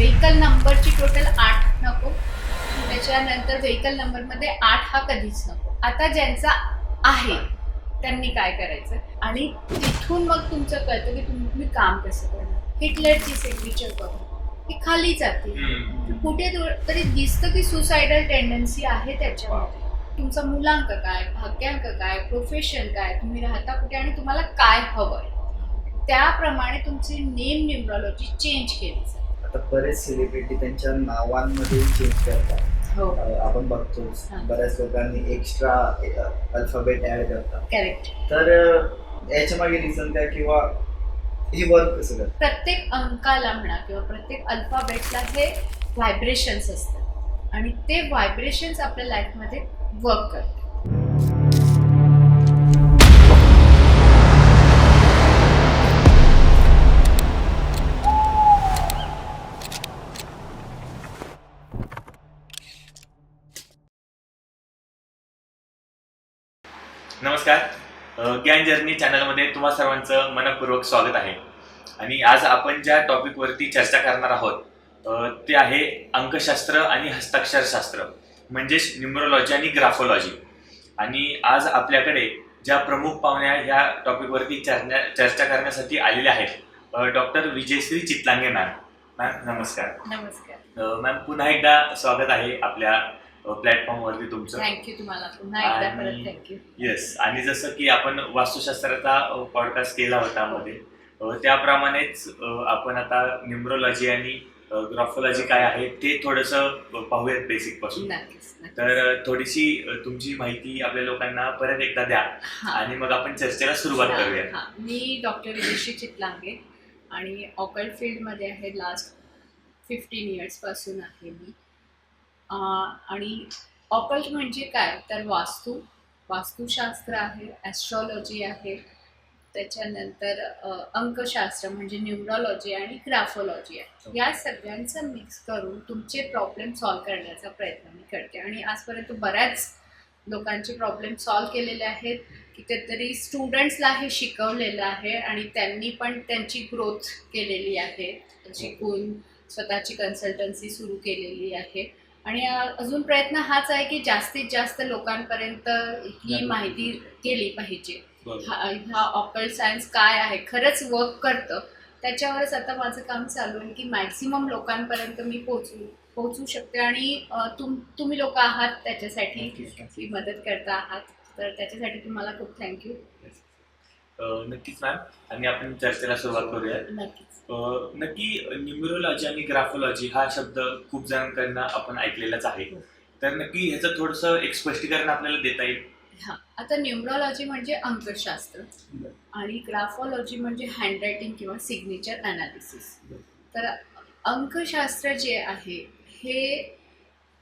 Vehicle नंबरची total आठ नको. त्याच्यानंतर व्हेकल नंबरमध्ये आठ हा कधीच नको. आता ज्यांचा आहे त्यांनी काय करायचं? आणि तिथून मग तुमचं कळतं की तुम्ही काम कसं करणार. हिटलरची सिग्नेचर बघा ही खाली जाते. कुठे तरी दिसतं की सुसायडल टेंडन्सी आहे त्याच्यामध्ये. तुमचा मुलांक काय भाग्यांक काय प्रोफेशन काय तुम्ही राहता कुठे आणि तुम्हाला काय हवंय? त्याप्रमाणे तुमची नेम न्यूमरॉलॉजी चेंज केली जाते. आता बरेच सेलिब्रिटी त्यांच्या नावांमध्ये चेंज करतात. हो. आपण बघतो. बऱ्याच लोकांनी एक्स्ट्रा अल्फाबेट ऍड करतात. करेक्ट तर याच्या मागे रिझन काय किंवा ही वर्क कसं करतात? प्रत्येक अंकाला म्हणा किंवा प्रत्येक अल्फाबेटला हे व्हायब्रेशन्स असतात. आणि ते व्हायब्रेशन्स आपल्या लाईफमध्ये वर्क करतात. नमस्कार. ज्ञान जर्नी चॅनलमध्ये तुम्हा सर्वांचं मनपूर्वक स्वागत आहे. आणि आज आपण ज्या टॉपिकवरती चर्चा करणार आहोत ते आहे अंकशास्त्र आणि हस्ताक्षरशास्त्र म्हणजेच न्युमरोलॉजी आणि ग्राफोलॉजी आणि आज आपल्याकडे ज्या प्रमुख पाहुण्या ह्या टॉपिकवरती चर्चा चर्चा करण्यासाठी आलेल्या आहेत doctor Vijayshree Chitlange ma'am. Ma'am नमस्कार. नमस्कार. मॅम पुन्हा एकदा स्वागत आहे आपल्या प्लॅटफॉर्मवरती तुमचं थँक्यू तुम्हाला पुन्हा एकदा आणि- परत थँक्यू येस आणि जसं की आपण वास्तुशास्त्राचा पॉडकास्ट केला होता मध्ये त्याप्रमाणेच आपण आता न्युमरोलॉजी आणि ग्रॉफोलॉजी काय आहे ते थोडस पाहूयात बेसिकपासून. तर थोडीशी तुमची माहिती आपल्या लोकांना परत एकदा द्या. आणि मग आपण चर्चेला सुरुवात करूया. मी डॉक्टर विदेशी चितलांगे आणि ऑकल्ट फील्डमध्ये आहे लास्ट फिफ्टीन इयर्सपासून आहे मी आणि ऑकल्ट म्हणजे काय? तर वास्तू वास्तुशास्त्र आहे ॲस्ट्रॉलॉजी आहे त्याच्यानंतर अंकशास्त्र म्हणजे न्यूमरॉलॉजी आणि ग्राफोलॉजी आहे. या सगळ्यांचं मिक्स करून तुमचे प्रॉब्लेम सॉल्व करण्याचा प्रयत्न मी करते. आणि आजपर्यंत बऱ्याच लोकांचे प्रॉब्लेम सॉल्व केलेले आहेत. कितीतरी स्टुडंट्सला हे शिकवलेलं आहे आणि त्यांनी पण त्यांची ग्रोथ केलेली आहे. शिकून स्वतःची कन्सल्टन्सी सुरू केलेली आहे. आणि अजून प्रयत्न हाच आहे की जास्तीत जास्त लोकांपर्यंत ही माहिती गेली पाहिजे. हा ऑकल्ट सायन्स काय आहे? खरंच वर्क करतं. त्याच्यावरच आता माझं काम चालू आहे की मॅक्सिमम लोकांपर्यंत मी पोचू पोचू शकते आणि तुम तुम्ही लोक आहात त्याच्यासाठी ही मदत करता आहात. तर त्याच्यासाठी तुम्हाला खूप थँक्यू नक्कीच मॅम आणि आपण चर्चेला सुरुवात करूया नक्कीच. अ, नक्की न्युमरोलॉजी आणि ग्राफोलॉजी हा शब्द खूप जणांकडनं आपण ऐकलेलाच आहे. तर नक्की ह्याचं थोडंसं एक स्पष्टीकरण आपल्याला देता येईल. हां आता न्यूमरॉलॉजी म्हणजे अंकशास्त्र. आणि ग्राफॉलॉजी म्हणजे हँडरायटिंग किंवा सिग्नेचर अनालिसिस. तर अंकशास्त्र जे आहे हे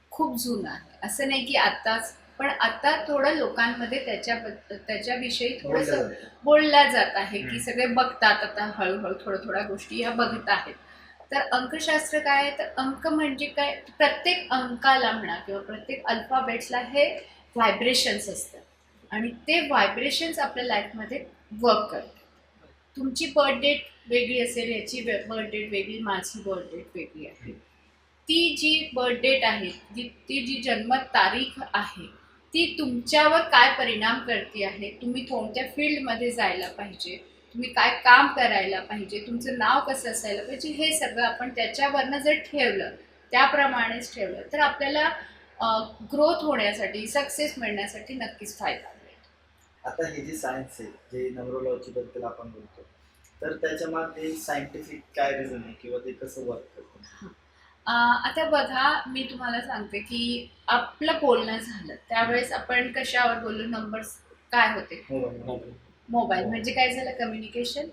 खूप जुनं आहे. असं नाही की आत्ताच पण आता थोडं लोकांमध्ये त्याच्या त्याच्याविषयी थोडंसं बोलला जात आहे की. सगळे बघतात आता हळूहळू थोड्या थोड्या गोष्टी ह्या बघत आहेत. तर अंकशास्त्र काय आहे? तर अंक म्हणजे काय? प्रत्येक अंकाला म्हणा किंवा प्रत्येक अल्फाबेट्सला हे व्हायब्रेशन्स असतात. आणि ते व्हायब्रेशन्स आपल्या लाईफमध्ये वर्क करतात. तुमची बर्थ डेट वेगळी असेल याची बर्थ डेट वेगळी माझी बर्थ डेट वेगळी आहे. ती जी बर्थ डेट आहे जी ती जी जन्म तारीख आहे ती तुमच्यावर काय परिणाम करते आहे? तुम्ही कोणत्या फील्डमध्ये जायला पाहिजे? तुम्ही काय काम करायला पाहिजे? तुमचं नाव कसं असायला पाहिजे? हे सगळं आपण त्याच्यावरनं जर ठेवलं त्याप्रमाणेच ठेवलं तर आपल्याला ग्रोथ होण्यासाठी सक्सेस मिळण्यासाठी नक्कीच फायदा मिळेल. आता हे जे सायन्स आहे जे न्यूमरोलॉजी बद्दल आपण बोलतो तर त्याच्यामागे सायंटिफिक काय रिझन आहे? किंवा ते कसं वर्क करतं? आता बघा मी तुम्हाला सांगते की आपलं बोलणं झालं. त्यावेळेस आपण कशावर बोललो? नंबर्स काय होते? मोबाईल म्हणजे काय झालं? कम्युनिकेशन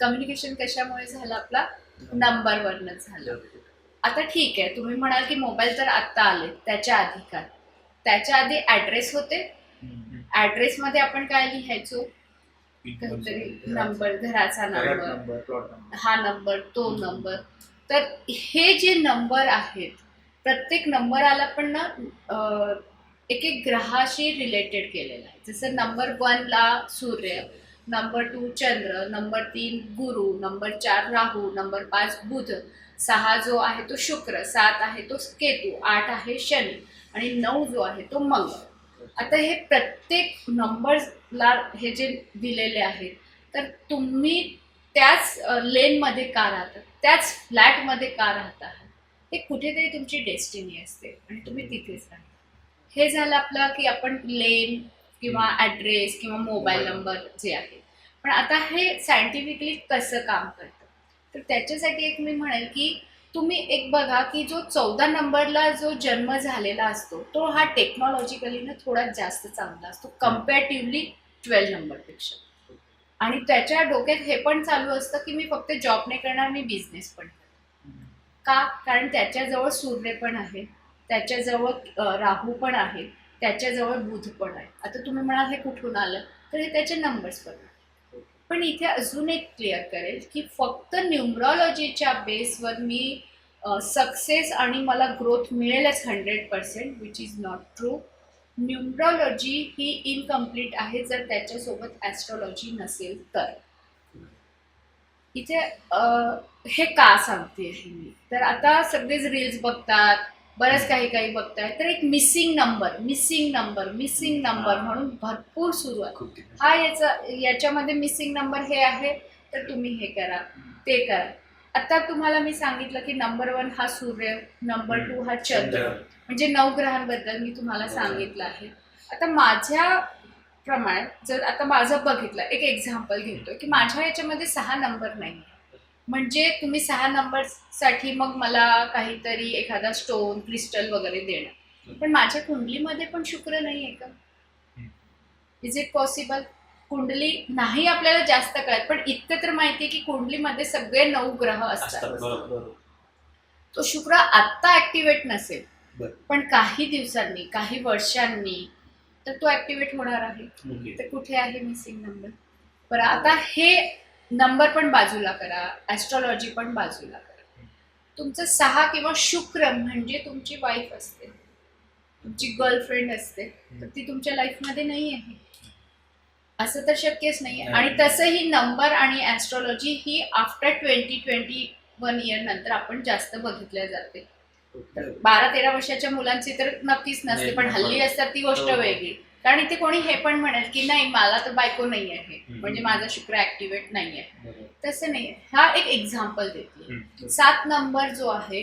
कम्युनिकेशन कशामुळे झालं आपला? नंबरवरनं झालं. आता ठीक आहे. तुम्ही म्हणाल की मोबाईल तर आत्ता आले. त्याच्या आधी काय? त्याच्या आधी ॲड्रेस होते. ॲड्रेसमध्ये आपण काय लिहायचो? काहीतरी नंबर घराचा नंबर हा नंबर तो नंबर तर हे जे नंबर आहेत प्रत्येक नंबराला पण ना एक एक ग्रहाशी रिलेटेड केलेलं आहे. जसं नंबर वनला सूर्य नंबर टू चंद्र नंबर तीन गुरु नंबर चार राहू नंबर पाच बुध सहा जो आहे तो शुक्र सात आहे तो केतू आठ आहे शनी आणि नऊ जो आहे तो मंगळ. आता हे प्रत्येक नंबर्सला हे जे दिलेले आहेत तर तुम्ही त्याच लेनमध्ये का राहतात? त्याच फ्लॅटमध्ये का राहत आहात? हे कुठेतरी तुमची डेस्टिनी असते आणि तुम्ही तिथेच राहता. हे झालं आपलं की आपण लेन किंवा ॲड्रेस किंवा मोबाईल नंबर जे आहे. पण आता हे सायंटिफिकली कसं काम करतं? तर त्याच्यासाठी एक मी म्हणेल की तुम्ही एक बघा की जो चौदा नंबरला जो जन्म झालेला असतो तो हा टेक्नॉलॉजिकली ना थोडा जास्त चांगला असतो. कम्पॅरेटिव्हली ट्वेल्व नंबरपेक्षा. आणि त्याच्या डोक्यात हे पण चालू असतं की मी फक्त जॉब नाही करणार मी बिझनेस पण का? कारण त्याच्याजवळ सूर्य पण आहे त्याच्याजवळ राहू पण आहे त्याच्याजवळ बुध पण आहे. आता तुम्ही म्हणाल हे कुठून आलं तर हे त्याचे नंबर्स पण पण इथे अजून एक क्लिअर करेल की फक्त न्युमरॉलॉजीच्या बेसवर मी सक्सेस आणि मला ग्रोथ मिळेलच hundred percent which is not true numerology he incomplete आहे जर त्याच्यासोबत ॲस्ट्रॉलॉजी नसेल तर. इथे हे का सांगते आहे मी? तर आता सगळेच रील्स बघतात बऱ्याच काही काही बघतायत. तर एक missing number missing number missing number म्हणून भरपूर सुरू आहे. हा याचा याच्यामध्ये मिसिंग नंबर हे आहे तर तुम्ही हे करा. ते करा. आता तुम्हाला मी सांगितलं की नंबर वन हा सूर्य नंबर टू हा चंद्र. म्हणजे नऊ ग्रहांबद्दल मी तुम्हाला. सांगितलं आहे. आता माझ्या प्रमाणात जर आता माझं बघितलं एक एक्झाम्पल घेतोय की माझ्या याच्यामध्ये सहा नंबर नाही म्हणजे तुम्ही सहा नंबरसाठी मग मला काहीतरी एखादा स्टोन क्रिस्टल वगैरे देणं. पण माझ्या कुंडलीमध्ये पण शुक्र नाही आहे का? इज इट पॉसिबल कुंडली नाही आपल्याला जास्त कळत पण इतकं तर माहिती आहे की कुंडलीमध्ये सगळे नऊ ग्रह असतात तो शुक्र आत्ता ऍक्टिवेट नसेल. पण काही दिवसांनी काही वर्षांनी तर तो ऍक्टिवेट होणार आहे. तर कुठे आहे मिसिंग नंबर बरं आता हे नंबर पण बाजूला करा ॲस्ट्रॉलॉजी पण बाजूला करा. तुमचं सहा किंवा शुक्र म्हणजे तुमची वाईफ असते. तुमची गर्लफ्रेंड असते. तर ती तुमच्या लाईफमध्ये नाही आहे. असं तर शक्यच नाही. आहे आणि तसंही नंबर आणि ॲस्ट्रॉलॉजी ही after twenty twenty one year नंतर आपण जास्त बघितल्या जाते. बारा तेरा वर्षाच्या मुलांची तर नक्कीच नसते पण हल्ली. असतात ती गोष्ट हो. वेगळी कारण इथे कोणी हे पण म्हणेल की नाही मला तर बायको नाही आहे. म्हणजे माझा शुक्र ऍक्टिवेट नाही आहे. तसं नाही हा एक एक्झाम्पल देते. सात नंबर जो आहे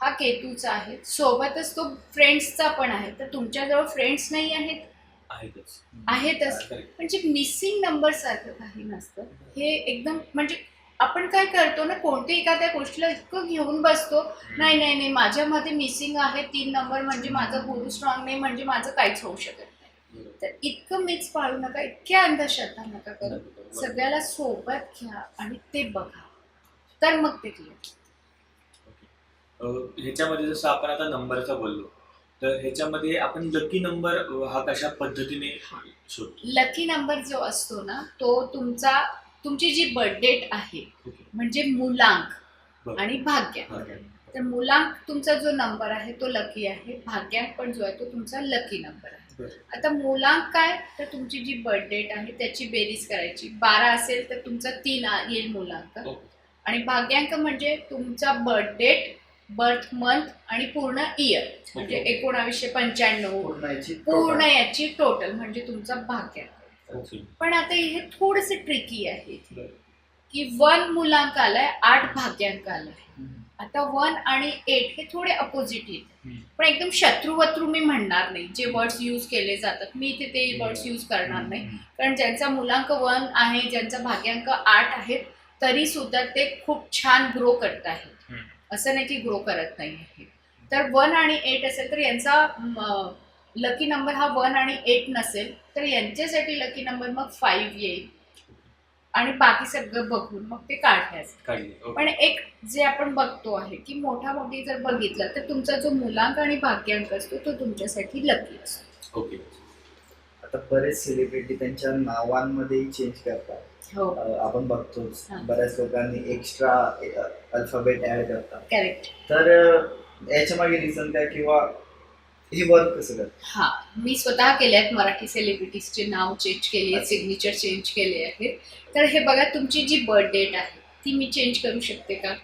हा केतूचा आहे सोबतच तो फ्रेंड्सचा पण आहे तर तुमच्याजवळ फ्रेंड्स नाही आहेत आहेतच. म्हणजे मिसिंग नंबर सारखं काही नसतं हे एकदम म्हणजे आपण काय करतो ना कोणत्याही एखाद्या गोष्टीला इतकं घेऊन बसतो नाही नाही नाही माझ्यामध्ये मिसिंग आहे तीन नंबर म्हणजे माझा गुरु स्ट्रॉंग नाही म्हणजे माझं काहीच होऊ शकत नाही. तर इतकं मिक्स पाळू नका इतक्या अंधश्रद्धा नका करू. सगळ्याला सोबत घ्या आणि ते बघा. तर मग ते क्लिअर ह्याच्यामध्ये जसं आपण आता नंबरचा बोललो तर ह्याच्यामध्ये आपण लकी नंबर हा कशा पद्धतीने शोधतो? लकी नंबर जो असतो ना तो तुमचा तुमची जी बर्थ डेट आहे. म्हणजे मुलांक. आणि भाग्यांक हा. तर मुलांक तुमचा जो नंबर आहे तो लकी आहे भाग्यांक पण जो आहे तो तुमचा लकी नंबर आहे. आता मुलांक काय तर तुमची जी बर्थ डेट आहे त्याची बेरीज करायची बारा असेल तर तुमचा तीन आ- येईल मुलांक. आणि भाग्यांक म्हणजे तुमचा बर्थ डेट बर्थ मंथ आणि पूर्ण इयर म्हणजे. एकोणावीसशे पंच्याण्णव पूर्ण. याची टोटल म्हणजे तुमचा भाग्यांक पण आता हे थोडस ट्रिकी आहे. की वन मुलांक आलाय आठ भाग्यांक आलाय. आता वन आणि एट हे थोडे अपोजिट हम्म. पण एकदम शत्रुवत्रू मी म्हणणार नाही. जे वर्ड्स यूज केले जातात मी इथे ते वर्ड्स यूज करणार नाही. कारण ज्यांचा मुलांक वन आहे ज्यांचा भाग्यांक आठ आहेत तरी सुद्धा ते खूप छान ग्रो करत आहेत. असं नाही की ग्रो करत नाही आहे तर वन आणि एट असेल तर यांचा लकी नंबर हा वन आणि एट नसेल तर यांच्यासाठी लकी नंबर मग फाईव्ह येईल. आणि बाकी सगळं बघून मग ते काढायचं. पण एक जे आपण बघतो आहे की मोठा मोठी जर बघितलं तर तुमचा जो मुलांक आणि भाग्यांक असतो तो तुमच्यासाठी लकी असतो. ओके. आता बरेच सेलिब्रिटी त्यांच्या नावांमध्येही चेंज करतात. हो. आपण बघतोच हा. बऱ्याच लोकांनी एक्स्ट्रा अल्फाबेट ऍड करतात. करेक्ट तर याच्या मागे रिझन काय किंवा हे वर्क कसं हा मी स्वतः केले आहेत मराठी सेलिब्रिटीजचे नाव चेंज केले आहेत. सिग्नेचर चेंज केले आहेत. तर हे बघा तुमची जी बर्थ डेट आहे ती मी चेंज करू शकते का?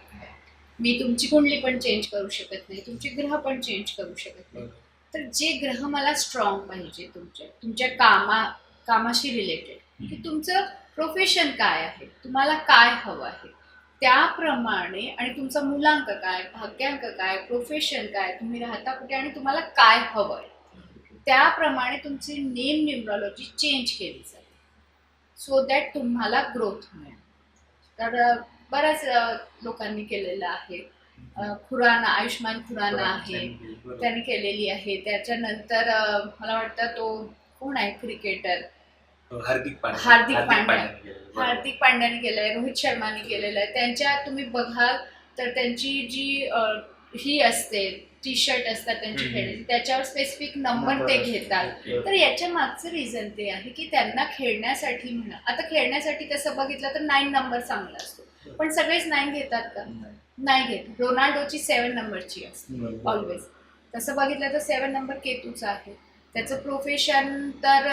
मी तुमची कुंडली पण चेंज करू शकत नाही तुमचे ग्रह पण चेंज करू शकत नाही. तर जे ग्रह मला स्ट्रॉंग पाहिजे तुमच्या तुमच्या कामा कामाशी रिलेटेड की तुमचं प्रोफेशन काय आहे? तुम्हाला काय हवं आहे? त्याप्रमाणे आणि तुमचा मुलांक काय भाग्यांक काय प्रोफेशन काय तुम्ही राहता कुठे आणि तुम्हाला काय हवं आहे त्याप्रमाणे तुमची नेम न्युमरॉलॉजी चेंज केली जाते. सो दॅट तुम्हाला ग्रोथ मिळेल. तर बऱ्याच लोकांनी केलेलं आहे. खुराना आयुष्मान खुराना आहे. त्याने केलेली आहे. त्याच्यानंतर मला वाटतं तो कोण आहे? क्रिकेटर हार्दिक पांड्या. हार्दिक पांड्या. हार्दिक पांड्याने केलंय रोहित शर्माने केलेलं आहे. त्यांच्या तुम्ही बघाल तर त्यांची जी ही असते टी शर्ट असतात त्यांची. खेळण्याची त्याच्यावर स्पेसिफिक नंबर ते घेतात. तर याच्या मागचं रिझन ते आहे की त्यांना खेळण्यासाठी म्हणा आता खेळण्यासाठी तसं बघितलं तर नाईन नंबर चांगला असतो. पण सगळेच नाईन घेतात का? नाही. घेत. रोनाल्डोची सेवन नंबरची असते ऑलवेज तसं बघितलं तर सेवन नंबर केतूचा आहे. त्याचं प्रोफेशन तर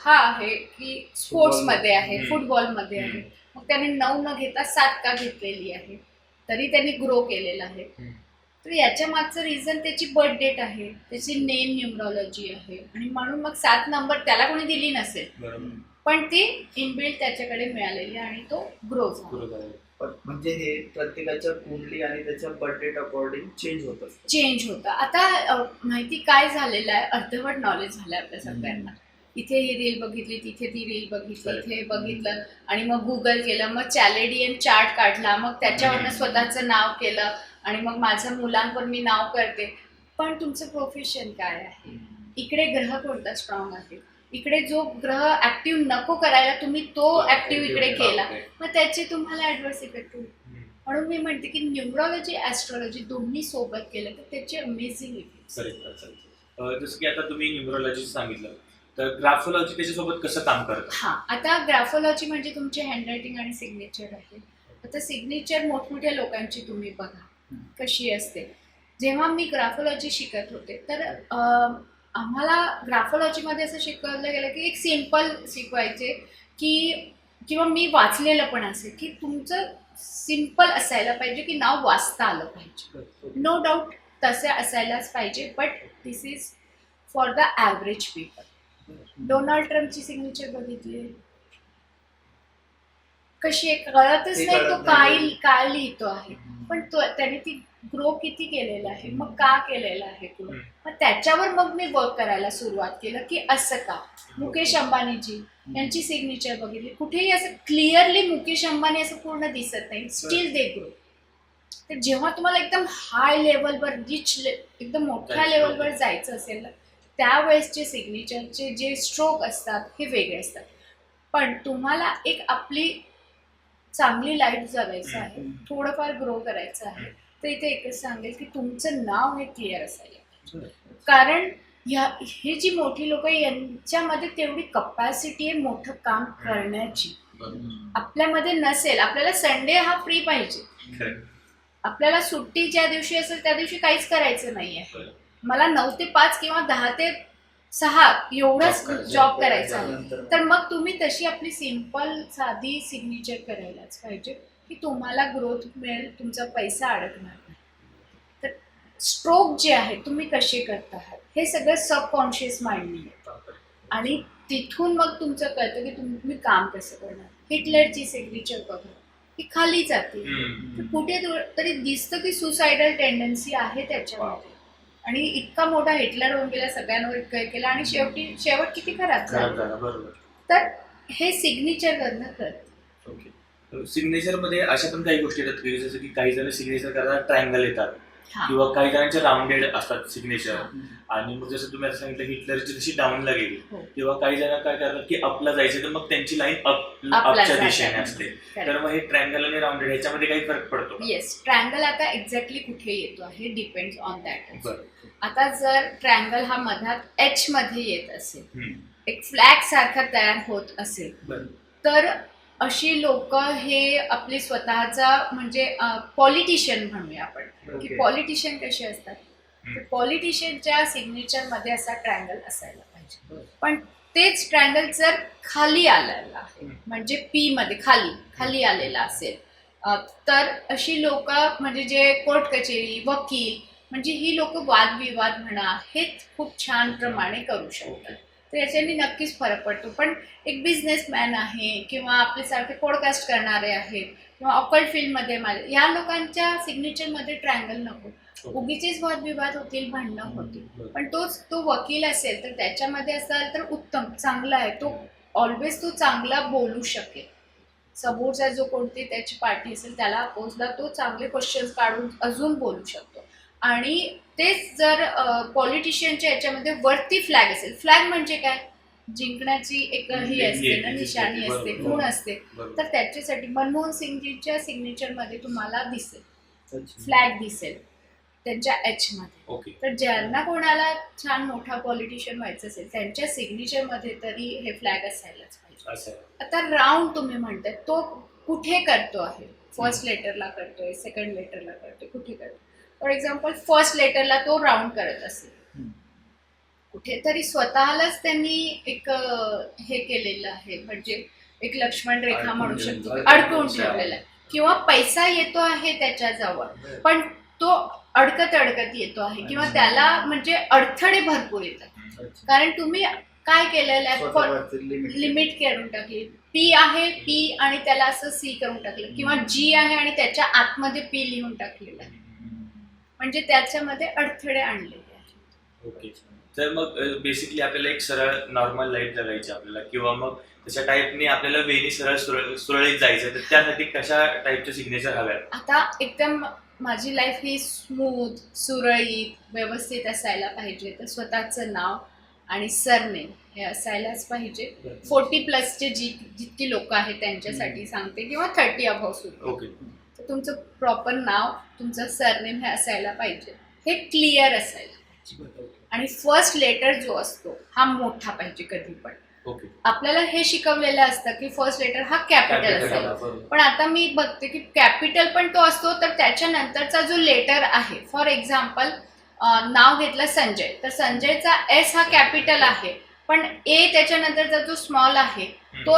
हा आहे की स्पोर्ट्समध्ये आहे. फुटबॉलमध्ये आहे. मग त्याने नऊ न घेता सात का घेतलेली आहे. तरी त्यांनी ग्रो केलेला आहे. तर याच्या मागचं रिझन त्याची बर्थ डेट आहे त्याची नेम न्युमरॉलॉजी आहे. आणि म्हणून मग सात नंबर त्याला कोणी दिली नसेल. पण ती इनबिल्ड त्याच्याकडे मिळालेली आणि तो ग्रो झाला. म्हणजे हे प्रत्येकाच्या कुंडली आणि त्याच्या बर्थडे अकॉर्डिंग चेंज होत असतं. चेंज होतं. आता माहिती काय झालेलं आहे? अर्धवट नॉलेज झालं आपल्या सगळ्यांना. इथे ही रील बघितली तिथे ती रील बघितली. इथे बघितलं आणि मग गुगल केलं मग चॅलेडियन चार्ट काढला मग त्याच्यावरनं. स्वतःचं नाव केलं आणि मग माझ्या मुलांवर मी नाव करते. पण तुमचं प्रोफेशन काय आहे? इकडे ग्रह कोणता स्ट्रॉंग आहे? इकडे जो ग्रह ऍक्टिव्ह नको करायला तुम्ही तो ऍक्टिव्ह इकडे केला. मग त्याचे तुम्हाला ऍडव्हर्स इफेक्ट होईल. हम्म. म्हणून मी म्हणते की न्यूमरॉलॉजी ऍस्ट्रॉलॉजी दोन्ही सोबत केलं तर त्याचे अमेझिंग इफेक्ट जसं की आता तुम्ही न्युमरोलॉजी सांगितलं. तर ग्राफोलॉजी त्याच्यासोबत कसं काम करतं? हा आता ग्राफोलॉजी म्हणजे तुमचे हँडरायटिंग आणि सिग्नेचर आहे. आता सिग्नेचर मोठमोठ्या लोकांची तुम्ही बघा. कशी असते. जेव्हा मी ग्राफोलॉजी शिकत होते तर अं, आम्हाला ग्राफोलॉजीमध्ये असं शिकवलं गेलं की एक सिंपल शिकवायचे की किंवा मी वाचलेलं पण असेल की तुमचं सिंपल असायला पाहिजे की नाव वाचता आलं पाहिजे. नो डाऊट तसे असायलाच पाहिजे but this is for the average people Donald ट्रम्पची signature बघितली? कशी आहे कळतच नाही तो काय. काय लिहितो आहे. पण तो त्याने ती ग्रो किती केलेलं आहे मग का केलेलं आहे ग्रो. मग त्याच्यावर मग मी वर्क करायला सुरुवात केलं की असं का? मुकेश अंबानीजी यांची सिग्नेचर बघितली. कुठेही असं क्लिअरली मुकेश अंबानी असं पूर्ण दिसत नाही. स्टील दे ग्रो तर जेव्हा तुम्हाला एकदम हाय लेवलवर रिच एकदम मोठ्या लेवलवर. जायचं असेल ना त्यावेळेसचे सिग्नेचरचे जे स्ट्रोक असतात हे वेगळे असतात. पण तुम्हाला एक आपली चांगली लाईफ जगायचं आहे थोडंफार ग्रो करायचं आहे. तर इथे एकच सांगेल की तुमचं नाव हे क्लिअर असायला कारण ह्या हे जी मोठी लोक यांच्यामध्ये तेवढी कपॅसिटी आहे मोठं काम करण्याची. आपल्यामध्ये नसेल आपल्याला संडे हा फ्री पाहिजे. आपल्याला सुट्टी ज्या दिवशी असेल त्या दिवशी काहीच करायचं नाहीये. बरं. मला नऊ ते पाच किंवा दहा ते सहा एवढंच. जॉब करायचा आहे. तर मग तुम्ही तशी आपली सिंपल साधी सिग्नेचर करायलाच पाहिजे की तुम्हाला ग्रोथ मिळेल तुमचा पैसा अडकणार नाही. तर स्ट्रोक जे आहे तुम्ही कसे करत आहात? हे सगळं सबकॉन्शियस माइंडनी येतं. आणि तिथून मग तुमचं कळतं की तुम्ही काम कसं करणार? हिटलरची सिग्नेचर बघा. ती खाली जाते. कुठे तरी दिसतं की सुसायडल टेंडन्सी आहे त्याच्यामध्ये. आणि इतका मोठा हिटलर होऊन गेला सगळ्यांवर इतकं हे केलं आणि शेवटी शेवट किती खराब झाला? तर हे सिग्नेचर करणं ओके. सिग्नेचरमध्ये अशा पण काही गोष्टी येतात की जसं की काही जण सिग्नेचर करताना ट्रायंगल येतात. किंवा काही जणांचे राऊंडेड असतात सिग्नेचर. आणि मग जसं तुम्ही आता सांगितलं हिटलरची जशी डाऊनला गेली हो. तेव्हा काही जण काय करतात की अपला जायचे तर मग त्यांची लाईन अप अपच्या. दिशेने असते तर मग हे ट्रायंगल आणि राऊंडेड ह्याच्यामध्ये काही फरक पडतो? येस ट्रँगल आता एक्झॅक्टली कुठे येतो आहे डिपेंड ऑन दॅट आता जर ट्रँगल हा मधात एच मध्ये येत असेल. एक फ्लॅग सारखा तयार होत असेल तर अशी लोक हे आपले स्वतःचा म्हणजे पॉलिटिशियन म्हणूया आपण की. पॉलिटिशियन कसे असतात. पॉलिटिशियनच्या सिग्नेचरमध्ये असा ट्रँगल असायला पाहिजे. पण तेच ट्रँगल जर खाली आलेला आहे. म्हणजे पी मध्ये खाली खाली आलेला असेल तर अशी लोक म्हणजे जे कोर्ट कचेरी वकील म्हणजे ही लोक वादविवाद म्हणा हे खूप छान प्रमाणे करू शकतात तर याच्याने नक्कीच फरक पडतो. पण एक बिझनेसमॅन आहे किंवा आपल्यासारखे पॉडकास्ट करणारे आहेत किंवा ऑकल्ड फील्डमध्ये माझे या लोकांच्या सिग्नेचरमध्ये ट्रायंगल नको. उगीचेच वादविवाद होतील भांडणं होतील. पण तोच तो वकील असेल तर त्याच्यामध्ये असाल तर उत्तम चांगला आहे. तो ऑलवेज तो चांगला बोलू शकेल. समोरचा जो कोणती त्याची पार्टी असेल त्याला अपोजला तो चांगले क्वेश्चन्स काढून अजून बोलू शकतो. आणि तेच जर पॉलिटिशियनच्या याच्यामध्ये वरती फ्लॅग असेल. फ्लॅग म्हणजे काय? जिंकण्याची एक ही असते ना निशाणी असते खूण असते. तर त्याच्यासाठी मनमोहन सिंगजीच्या सिग्नेचरमध्ये तुम्हाला दिसेल. फ्लॅग दिसेल त्यांच्या एच मध्ये. ओके. तर ज्यांना कोणाला छान मोठा पॉलिटिशियन व्हायचं असेल त्यांच्या सिग्नेचरमध्ये तरी हे फ्लॅग असायलाच पाहिजे. आता राऊंड तुम्ही म्हणताय तो कुठे करतो आहे? फर्स्ट लेटरला करतोय सेकंड लेटरला करतोय कुठे करतोय? फॉर एक्झाम्पल फर्स्ट लेटरला तो राऊंड करत असेल. कुठेतरी स्वतःलाच त्यांनी एक हे केलेलं आहे म्हणजे एक लक्ष्मण रेखा म्हणू. शकतो अडकून अडकून ठेवलेलं. आहे किंवा पैसा येतो आहे त्याच्याजवळ पण तो अडकत अडकत येतो आहे किंवा. त्याला म्हणजे अडथळे भरपूर येतात. कारण तुम्ही काय केलेलं आहे. लिमिट करून टाकली पी आहे पी आणि त्याला असं सी करून टाकलं किंवा जी आहे आणि त्याच्या आतमध्ये पी लिहून टाकलेलं आहे म्हणजे त्याच्यामध्ये अडथळे आणलेले आहेत ओके. तर मग बेसिकली आपल्याला एक सरळ नॉर्मल लाईफ जगायची आपल्याला. किंवा मग तशा टाईपने आपल्याला वेणी सरळ सुरळ- सुरळीत जायचं तर त्यासाठी कशा टाईपचे सिग्नेचर हव्यात? आता एकदम माझी लाईफ ही स्मूथ सुरळीत व्यवस्थित असायला पाहिजे. तर स्वतःचं नाव आणि सरनेम हे असायलाच पाहिजे. फोर्टी प्लसचे जी जितकी लोक आहेत त्यांच्यासाठी सांगते. किंवा थर्टी अभाव सुद्धा. ओके. तुमचं प्रॉपर नाव तुमचं सरनेम हे असायला पाहिजे. हे क्लिअर असायला पाहिजे. आणि फर्स्ट लेटर जो असतो हा मोठा पाहिजे कधी पण. आपल्याला हे शिकवलेलं असतं की फर्स्ट लेटर हा कॅपिटल असेल. पण आता मी बघते की कॅपिटल पण तो असतो तर त्याच्यानंतरचा जो लेटर आहे फॉर एक्झाम्पल नाव घेतलं संजय तर संजयचा एस हा कॅपिटल आहे. पण ए त्याच्यानंतरचा जो स्मॉल आहे तो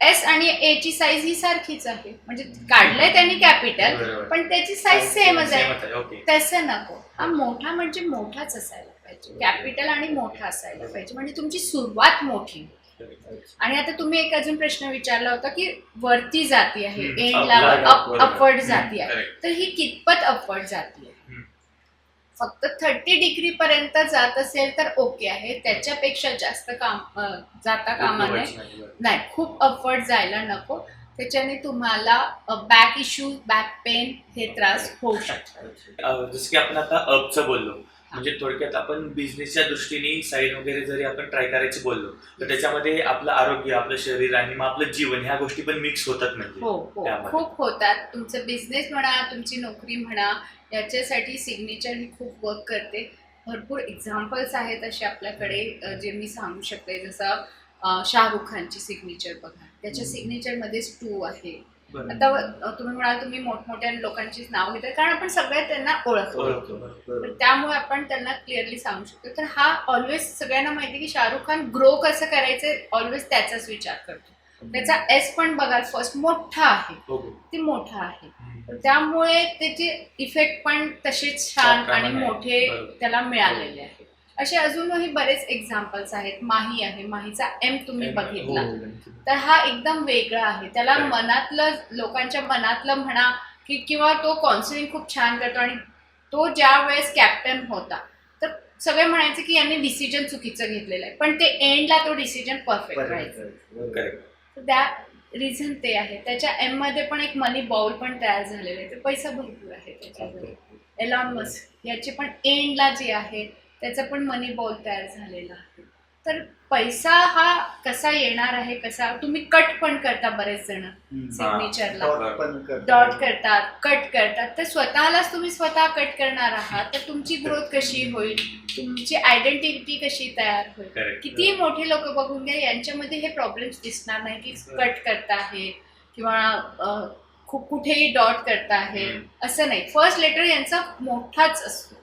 एस आणि ए ची साईज ही सारखीच आहे. म्हणजे काढलंय त्यांनी कॅपिटल पण त्याची साईज सेमच आहे. तसं नको. हा मोठा म्हणजे मोठाच असायला पाहिजे. कॅपिटल आणि मोठा असायला पाहिजे. म्हणजे तुमची सुरुवात मोठी. आणि आता तुम्ही एक अजून प्रश्न विचारला होता की वरती जाती आहे. एंडला अपवर्ड. जाती. आहे. तर ही कितपत अपवर्ड जाती आहे. फक्त थर्टी डिग्री पर्यंत जात असेल तर ओके आहे. त्याच्यापेक्षा जास्त काम जाता कामा नये. नाही. खूप अपवर्ड जायला नको. त्याच्याने तुम्हाला बॅक इश्यू बॅक पेन हे त्रास होऊ शकतात. जसं की आपण आता अपचं बोललो. म्हणजे थोडक्यात आपण बिझनेसच्या दृष्टीने साईड वगैरे जरी आपण ट्राय करायचं बोललो तर त्याच्यामध्ये आपलं आरोग्य आपलं शरीर आणि मग आपलं जीवन ह्या गोष्टी पण मिक्स होतात म्हणजे. हो हो. त्यामध्ये. खूप होतात. तुमचं बिझनेस म्हणा तुमची नोकरी म्हणा याच्यासाठी सिग्नेचर ही खूप वर्क करते. भरपूर एक्झाम्पल्स आहेत असे आपल्याकडे अ, जे मी सांगू शकते. जसं अ, शाहरुख खानची सिग्नेचर बघा. त्याच्या सिग्नेचरमध्येच टू आहे. आता तुम्ही म्हणाल तुम्ही मोठमोठ्या लोकांचीच नाव घेतात कारण आपण सगळ्यात त्यांना ओळखतो. त्यामुळे आपण त्यांना क्लिअरली सांगू शकतो. तर हा ऑलवेज सगळ्यांना माहिती आहे की शाहरुख खान ग्रो कसं करायचं ऑलवेज त्याचाच विचार करतो. त्याचा एस पण बघाल फर्स्ट मोठा आहे. ओके. ते मोठा आहे. त्यामुळे त्याचे इफेक्ट पण तसेच छान आणि आहे. मोठे. त्याला मिळालेले आहेत असे अजूनही बरेच एक्झाम्पल्स आहेत. माही आहे. माहीचा एम तुम्ही बघितला. हो, तर हा एकदम वेगळा आहे. त्याला. मनातलं लोकांच्या मनातलं म्हणा की किंवा तो कॉन्सिलिंग खूप छान करतो आणि तो ज्या वेळेस कॅप्टन होता तर सगळे म्हणायचे की यांनी डिसिजन चुकीचं घेतलेलं आहे. पण ते एंडला तो डिसिजन परफेक्ट राहायचा त्या रिझन ते आहे. त्याच्या एममध्ये पण एक मनी बाउल पण तयार झालेलं आहे. पैसा भरपूर आहे त्याच्याकडे एलॉन मस्क याचे पण एंडला जे आहे त्याचं पण मनी बाउल तयार झालेला आहे. तर पैसा हा कसा येणार आहे कसा तुम्ही कट पण करता बरेच जण सिग्नेचरला. डॉट करतात कट करतात. तर स्वतःलाच तुम्ही स्वतः कट करणार आहात तर तुमची ग्रोथ कशी होईल? तुमची आयडेंटिटी कशी तयार होईल. किती मोठे लोक बघून घ्या यांच्यामध्ये हे प्रॉब्लेम्स दिसणार नाही की कट करता आहे किंवा खूप कुठेही डॉट करता आहे. असं नाही. फर्स्ट लेटर यांचा मोठाच असतो.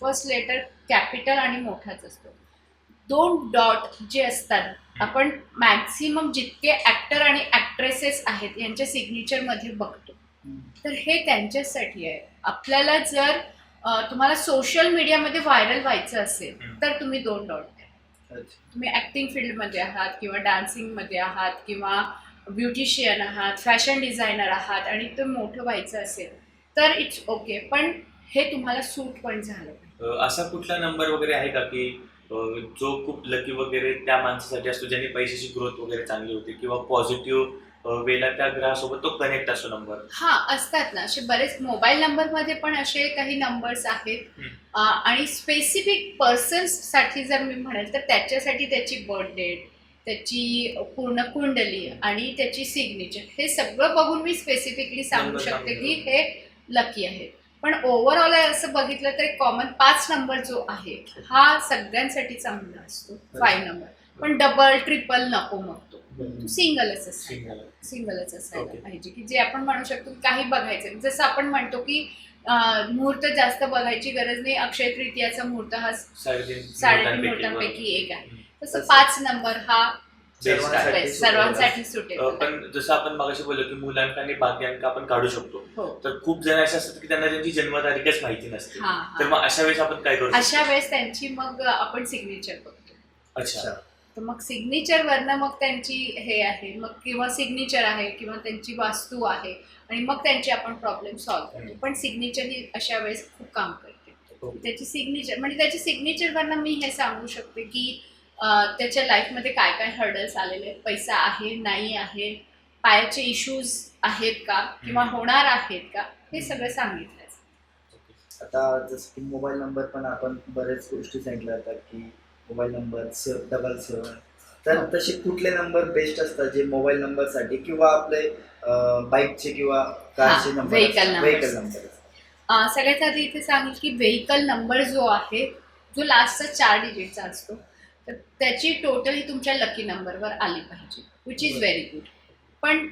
फर्स्ट लेटर कॅपिटल आणि मोठाच असतो. दोन डॉट जे असतात आपण मॅक्झिमम जितके ऍक्टर आणि ऍक्ट्रेसेस आहेत यांच्या सिग्नेचरमध्ये बघतो. तर हे त्यांच्यासाठी आहे. आपल्याला जर तुम्हाला सोशल मीडियामध्ये व्हायरल व्हायचं असेल. तर तुम्ही दोन डॉट द्या. तुम्ही ॲक्टिंग फील्डमध्ये आहात किंवा डान्सिंगमध्ये आहात किंवा ब्युटिशियन आहात फॅशन डिझायनर आहात आणि ते मोठं व्हायचं असेल तर इट्स ओके पण हे तुम्हाला सूट पण झालं. असा कुठला नंबर वगैरे आहे का की अ, जो खूप लकी वगैरे त्या माणसासाठी असतो ज्याने पैशाची ग्रोथ वगैरे चांगली होते किंवा पॉझिटिव्ह वेला त्या ग्रहासोबत तो कनेक्ट असतो नंबर हा असतात ना. असे बरेच मोबाईल नंबरमध्ये पण असे काही नंबर्स आहेत. हम्म. अ, आणि स्पेसिफिक पर्सन्ससाठी जर मी म्हणेल तर त्याच्यासाठी त्याची बर्थ डेट त्याची पूर्ण कुंडली आणि त्याची सिग्नेचर हे सगळं बघून मी स्पेसिफिकली सांगू Number शकते की हे लकी आहे पण ओव्हरऑल असं बघितलं तर कॉमन पाच नंबर जो आहे हा सगळ्यांसाठी चांगला असतो फाईव्ह नंबर पण डबल ट्रिपल नको मग तो. सिंगलच असतो सिंगल सिंगलच असायला. पाहिजे की जे आपण म्हणू शकतो काही बघायचं जसं आपण म्हणतो की मुहूर्त जास्त बघायची गरज नाही अक्षय तृतीयाचा मुहूर्त हा साडेतीन मुहूर्तांपैकी एक आहे. तसं. पाच नंबर हा सर्वांसाठी सुटेल अ, पण जसं आपण मगाशी बोललो की मुलांक आणि भाग्यांक आपण काढू शकतो. हो. तर खूप जण असे असतात की त्यांना त्यांची जन्मतारीखच माहिती नसते. हा तर हा मग अशा वेळेस आपण काय करू शकतो? अशा वेळेस त्यांची मग आपण सिग्नेचर बघतो. अच्छा. तर मग सिग्नेचर वरनं मग त्यांची हे आहे मग किंवा सिग्नेचर आहे किंवा त्यांची वास्तू आहे आणि मग त्यांचे आपण प्रॉब्लेम सॉल्व्ह करतो. हम्म. पण सिग्नेचर ही अशा वेळेस खूप काम करते. ओके. त्याची सिग्नेचर म्हणजे त्याची सिग्नेचरवरनं मी हे सांगू शकते की त्याच्या लाईफमध्ये काय काय हर्डल्स आलेले आहेत? पैसा आहे नाही आहे? पायाचे इश्यूज आहेत का? किंवा. होणार आहेत का? हे सगळं सांगितलं आता जसं की मोबाईल नंबर पण आपण बरेच गोष्टी सांगितल्या जातात की मोबाईल नंबर डबल सेवन तर. तसे कुठले नंबर बेस्ट असतात जे मोबाईल नंबरसाठी किंवा आपले बाईकचे किंवा कारचे नंबर. व्हेकल नंबर अं, सगळ्यात आधी इथे सांगेल की व्हेकल नंबर जो आहे जो लास्टचा चार डिजिटचा असतो तर त्याची टोटल ही तुमच्या लकी नंबरवर आली पाहिजे विच इज. व्हेरी गुड पण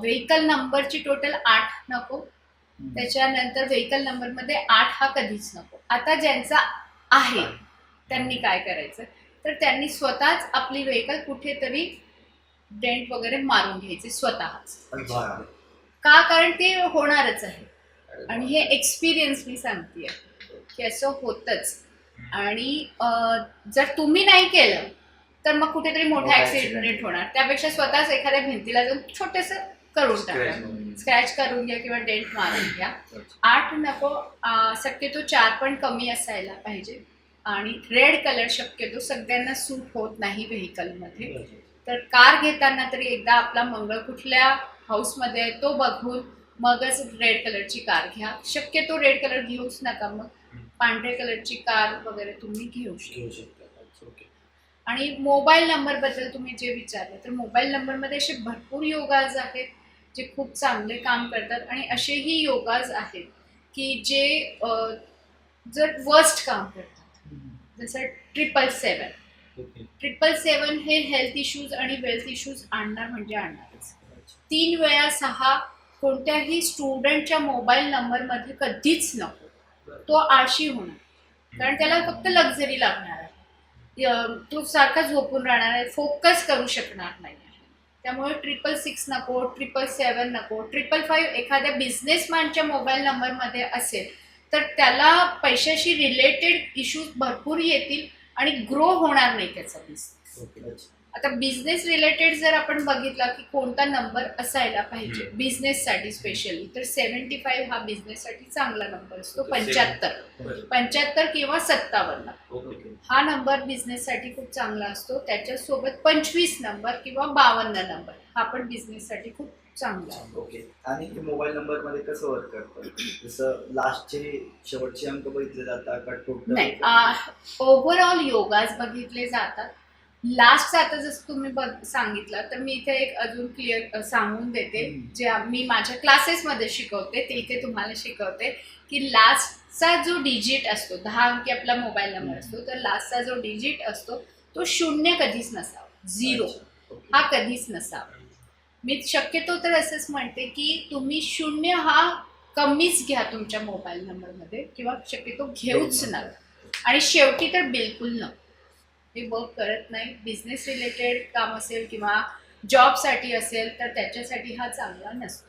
व्हेकल नंबरची टोटल आठ नको. त्याच्यानंतर व्हेकल नंबरमध्ये आठ हा कधीच नको. आता ज्यांचा आहे त्यांनी काय करायचं? तर त्यांनी स्वतःच आपली व्हेकल कुठेतरी डेंट वगैरे मारून घ्यायचे स्वतःच. का? कारण ते होणारच आहे. आणि हे एक्सपिरियन्स मी सांगते की असं होतच. आणि जर तुम्ही नाही केलं तर मग कुठेतरी मोठा ऍक्सिडेंट. होणार. त्यापेक्षा स्वतःच एखाद्या भिंतीला जाऊन छोटस करून टाका. स्क्रॅच करून घ्या किंवा डेंट मारून घ्या. आठ नको शक्यतो चार पण कमी असायला पाहिजे. आणि रेड कलर शक्यतो सगळ्यांना सूट होत नाही व्हेकलमध्ये तर कार घेताना तरी एकदा आपला मंगळ कुठल्या हाऊसमध्ये आहे तो बघून मगच रेड कलरची कार घ्या. शक्यतो रेड कलर घेऊच नका मग. पांढऱ्या कलरची कार वगैरे तुम्ही घेऊ शकता. घेऊ शकतो. अच्छा, ओके आणि मोबाईल नंबरबद्दल तुम्ही जे विचारलं तर मोबाईल नंबरमध्ये असे भरपूर योगाज आहेत जे खूप चांगले काम करतात. आणि असेही योगाज आहेत की जे जर वर्स्ट काम करतात. जसं ट्रिपल सेवन ट्रिपल सेवन हे हेल्थ इश्यूज आणि वेल्थ इश्यूज आणणार म्हणजे आणणारच. तीन वेळा सहा कोणत्याही स्टुडंटच्या मोबाईल नंबरमध्ये कधीच नको. तो आळशी होणार कारण त्याला फक्त लक्झरी लागणार आहे. तो सारखा झोपून राहणार आहे फोकस करू शकणार नाही त्यामुळे ट्रिपल सिक्स नको ट्रिपल सेवन नको ट्रिपल फाईव्ह एखाद्या बिझनेसमॅनच्या मोबाईल नंबरमध्ये असेल तर त्याला पैशाशी रिलेटेड इश्यूज भरपूर येतील आणि ग्रो होणार नाही त्याचा बिझनेस आता बिझनेस रिलेटेड जर आपण बघितला की कोणता नंबर असायला पाहिजे. बिझनेससाठी स्पेशली तर सेव्हन्टी फाईव्ह हा बिझनेससाठी चांगला नंबर असतो तर पंच्याहत्तर. पंच्याहत्तर किंवा सत्तावन्न. हा नंबर बिझनेससाठी खूप चांगला असतो त्याच्यासोबत पंचवीस नंबर किंवा बावन्न नंबर हा पण बिझनेससाठी खूप चांगला ओके आणि मोबाईल नंबरमध्ये कसं वर्क करतं? जसं लास्टचे शेवटचे अंक बघितले जातात का टोटल नाही ओव्हरऑल योगाज बघितले जातात. लास्टचं आता जसं तुम्ही सांगितलं तर मी इथे एक अजून क्लिअर सांगून देते. जे मी माझ्या क्लासेसमध्ये शिकवते ते इथे तुम्हाला शिकवते की लास्टचा जो डिजिट असतो दहा अंकी आपला मोबाईल नंबर असतो तर लास्टचा जो डिजिट असतो तो शून्य कधीच नसावा. झिरो हा कधीच नसावा. मी शक्यतो तर असंच म्हणते की तुम्ही शून्य हा कमीच घ्या तुमच्या मोबाईल नंबरमध्ये किंवा शक्यतो घेऊच नका. आणि शेवटी तर बिलकुल नको. हे वर्क करत नाही बिझनेस रिलेटेड काम असेल किंवा जॉबसाठी असेल तर त्याच्यासाठी हा चांगला नसतो.